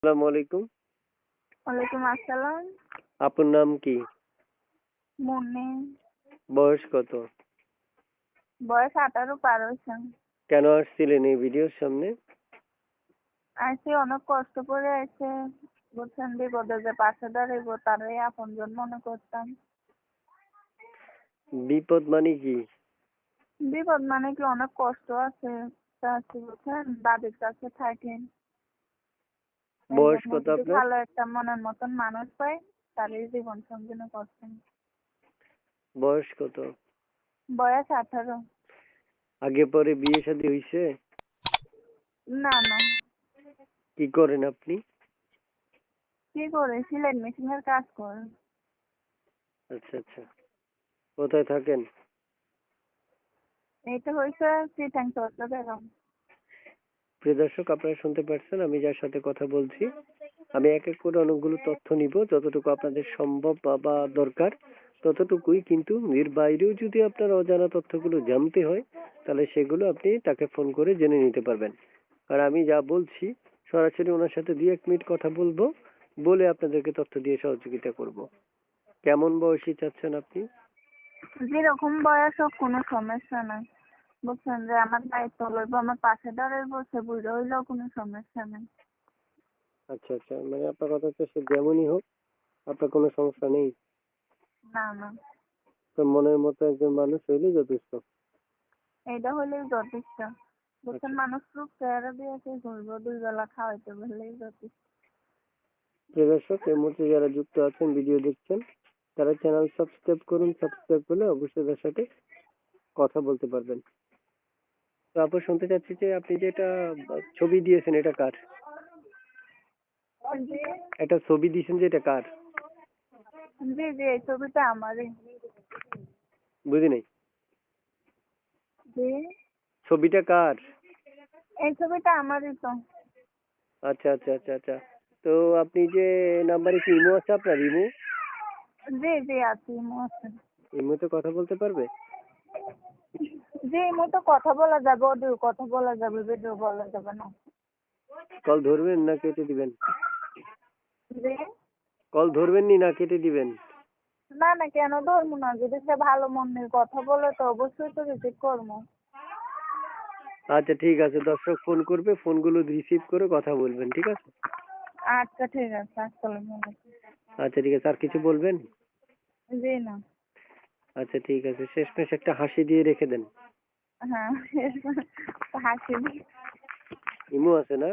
আসসালামু আলাইকুম। ওয়ালাইকুম আসসালাম। আপনার নাম কি? মনে বয়স কত? বয়স আঠারো পার হয়েছে। কেন আসছিলেন এই ভিডিওর সামনে? আসি অনেক কষ্ট করে বুঝছেন বিপদে যে পাশে দাঁড়াইবো তারাই আপনজন মনে করতাম। বিপদ মানে কি? বিপদ মানে কি অনেক কষ্ট আছে। তা বুঝছেন দাদির কাছে থাকেন। বয়স কত আপনার? ভালো একটা মনের মতন মানুষ পাই তারই জীবন সঙ্গী করছেন বয়স কত বয়স আঠারো। আগে পরে বিয়ে শাদী হয়েছে না না। কি করেন আপনি? কি করে? সিলাই মেশিনের কাজ করে। আচ্ছা আচ্ছা। কোথায় থাকেন? এইটা হয়েছে চিটাং বেগম প্রিয় দর্শক, আপনারা শুনতে পারছেন, আমি যার সাথে কথা বলছি। আমি এক এক করে অনেকগুলো তথ্য নিব, যতটুকু আপনাদের সম্ভব বা দরকার, ততটুকুই। কিন্তু এর বাইরেও যদি আপনার অজানা তথ্যগুলো জানতে হয়, তাহলে সেগুলো আপনি তাকে ফোন করে জেনে নিতে পারবেন। আর আমি যা বলছি, সরাসরি ওনার সাথে দুই এক মিনিট কথা বলব, বলে আপনাদেরকে তথ্য দিয়ে সহযোগিতা করব। কেমন বয়সী চাচ্ছেন আপনি? যেরকম বয়স হোক, কোনো সমস্যা নাই। বুঝছেন যে আমার দায়িত্ব লইব আমার পাশে দাঁড়াইবো সে বুঝে হইলেও কোনো সমস্যা নাই। আচ্ছা আচ্ছা মানে আপনার কথা হচ্ছে সে যেমনই হোক আপনার কোনো সমস্যা নেই? না না। তো মনের মতো একজন মানুষ হইলেই যথেষ্ট। এইটা হইলেই যথেষ্ট। বুঝছেন মানুষ খুব চেহারা দিয়ে সে ঘুরবো দুই বেলা খাওয়াইতে পারলেই যথেষ্ট। প্রিয় দর্শক এই মুহূর্তে যারা যুক্ত আছেন ভিডিও দেখছেন তারা চ্যানেল সাবস্ক্রাইব করুন। সাবস্ক্রাইব করলে অবশ্যই তার সাথে কথা বলতে পারবেন। তো আপু শুনতে চাচ্ছি যে আপনি যে এটা ছবি দিয়েছেন এটা কার? জি একটা ছবি দিয়েছেন যে এটা কার? জি জি এই ছবিটা আমারই বুঝি নাই? জি। ছবিটা কার? এই ছবিটা আমারই তো। আচ্ছা আচ্ছা আচ্ছা আচ্ছা। তো আপনি যে নাম্বারে কি ইমো আছে আপনার ইমো? জি জি আছি আছে। ইমোতে কথা বলতে পারবে? জি এই মতো কথা বলা যাবে অডিও কথা বলা যাবে ভিডিও বলা যাবে না। কল ধরবেন না কেটে দিবেন? জি কল ধরবেন নি না কেটে দিবেন? না না কেন ধরবো না? যদি সে ভালো মনের কথা বলে তো অবশ্যই তো রিসিভ করব। আচ্ছা ঠিক আছে। দর্শক ফোন করবে ফোনগুলো রিসিভ করে কথা বলবেন ঠিক আছে? আচ্ছা ঠিক আছে। আসসালামু আলাইকুম। আচ্ছা ঠিক আছে। আর কিছু বলবেন? জি না। আচ্ছা ঠিক আছে। শেষমেশ একটা হাসি দিয়ে রেখে দেন। হ্যাঁ হাসি। ইমো আছে না?